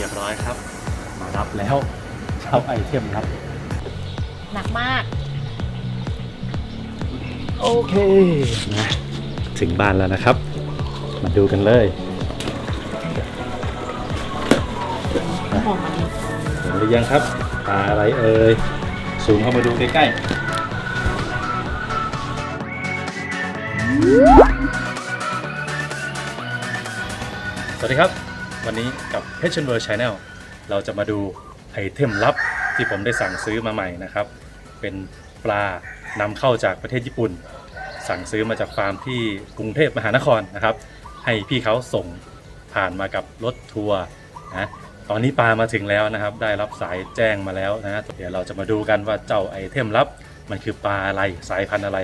รียบร้อยครับ มารับแล้วเช้าไอเทมครับ หนักมาก โอเคนะถึงบ้านแล้วนะครับ มาดูกันเลยหอมมันเห็นหรือยังครับปลาอะไรเอ่ยซูมเข้ามาดูใกล้ๆ สวัสดีครับ วันนี้กับ p a t i o n World Channel เราจะมาดูไอเทมลับที่ผมได้สั่งซื้อมาใหม่นะครับ เป็นปลานำเข้าจากประเทศญี่ปุ่น สั่งซื้อมาจากฟาร์มที่กรุงเทพมหานครนะครับ ให้พี่เขาส่งผ่านมากับรถทัวร์นะตอนนี้ปลามาถึงแล้วนะครับ ได้รับสายแจ้งมาแล้วนะ เดี๋ยวเราจะมาดูกันว่าเจ้าไอเทมลับมันคือปลาอะไรสายพันธุ์อะไร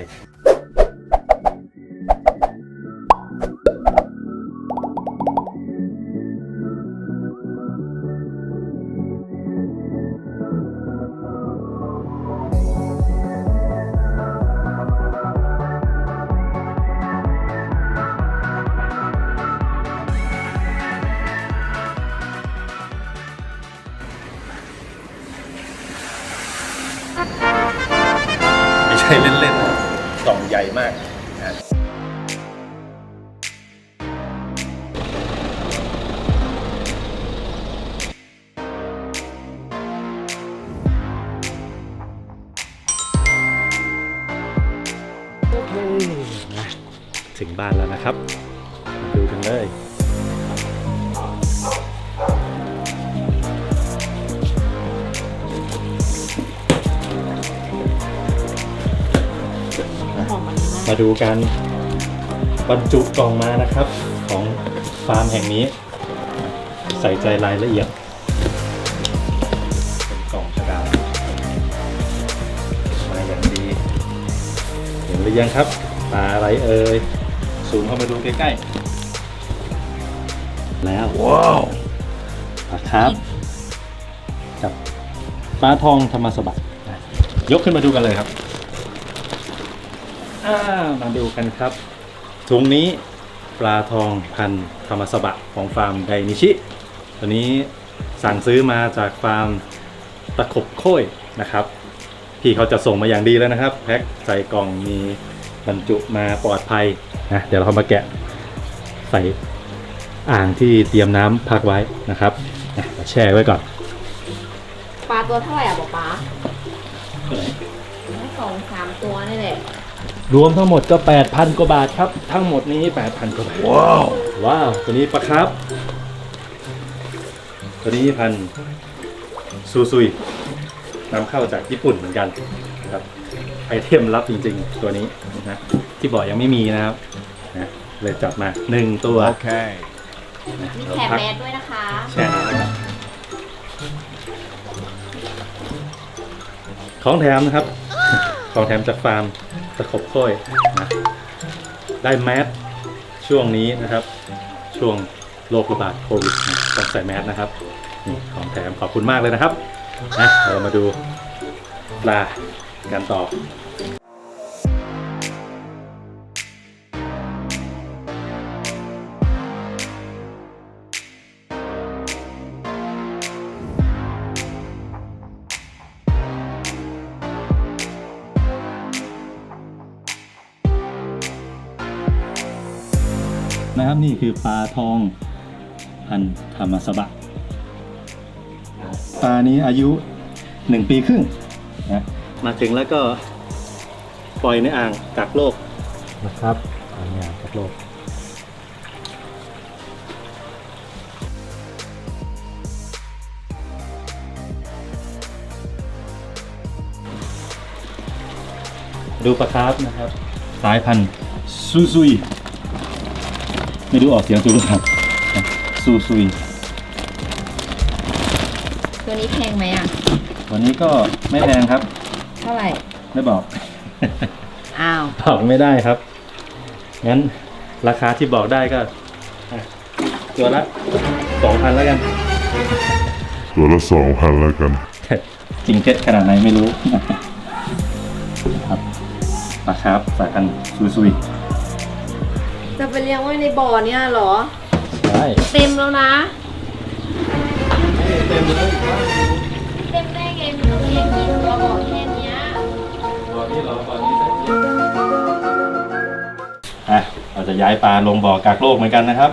ช่เล่นๆนะกล่องใหญ่มากนะโอเคถึงบ้านแล้วนะครับ ดูกันเลย หอมมันมากมาดูการบรรจุกล่องมานะครับ ของฟาร์มแห่งนี้ ใส่ใจรายละเอียด เป็นกล่องกระดาษมาอย่างดี เห็นหรือยังครับปลาอะไรเอ่ยซูมเข้ามาดูใกล้ๆ แล้วว้าวปลาครับ กับปลาทองธรรมสบัติยกขึ้นมาดูกันเลยครับ อ่ามาดูกันครับ ถุงนี้ปลาทองพันธุ์ธรรมสบะของฟาร์มไดนิชิ ตัวนี้สั่งซื้อมาจากฟาร์มตะขบโค้ยนะครับ พี่เขาจะส่งมาอย่างดีแล้วนะครับ แพ็คใส่กล่องมีบรรจุมาปลอดภัยนะเดี๋ยวเรามาแกะใส่อ่างที่เตรียมน้ำพักไว้นะครับนะแช่ไว้ก่อน ปลาตัวเท่าไหร่อะบอกปลาสองสามตัวนี่แหละ รวมทั้งหมดก็ 8,000 กว่าบาทครับ ทั้งหมดนี้ 8,000 กว่าบาท ว้าว ว้าว ตัวนี้ปะครับ ตัวนี้พันธุ์ซูซุยนำเข้าจากญี่ปุ่นเหมือนกันครับ ไอเทมลับจริงๆ ตัวนี้นะที่บอกยังไม่มีนะครับนะเลยจัดมา1ตัว Okay. นะมีเราแถมพักแมสด้วยนะคะ แช่น้ำไว้ก่อนของแถมนะครับ ของแถมจากฟาร์ม ตะขบค่อยนะได้แมสช่วงนี้นะครับ ช่วงโรคระบาดโควิดต้องใส่แมสนะครับนี่ของแถมขอบคุณมากเลยนะครับนะเรามาดูปลากันต่อ นะครับ นี่คือปลาทองพันธรรมสบะปลานี้อายุหนึ่งปีครึ่งนะมาถึงแล้วก็ปล่อยในอ่างกักโรคนะครับอ่างในอ่างกักโรคดูปลาคาร์ฟนะครับ สายพันธุ์ซูซุย ไม่รู้ออกเสียงถูกหรือเปล่าซูซุยตัวนี้แพงไหมอะ วันนี้ก็ไม่แพงครับ เท่าไหร่ ไม่บอก อ้าว บอกไม่ได้ครับ งั้นราคาที่บอกได้ก็อะตัวละสองพันแล้วกัน ตัวละสองพันแล้วกัน จริงเท็จขนาดไหนไม่รู้ ครับราคาสายพันธุ์ซุยซุย จะไปเลี้ยงไว้ในบ่อเนี่ยเหรอ ใช่เต็มแล้วนะเลยว่างอยู่เต็มได้ไงหนูเรียนกี่ตัวบอกแค่เนี้ยบ่อนี้เหรอบ่อนี้อะเราจะย้ายปลาลงบ่อกักโลกเหมือนกันนะครับ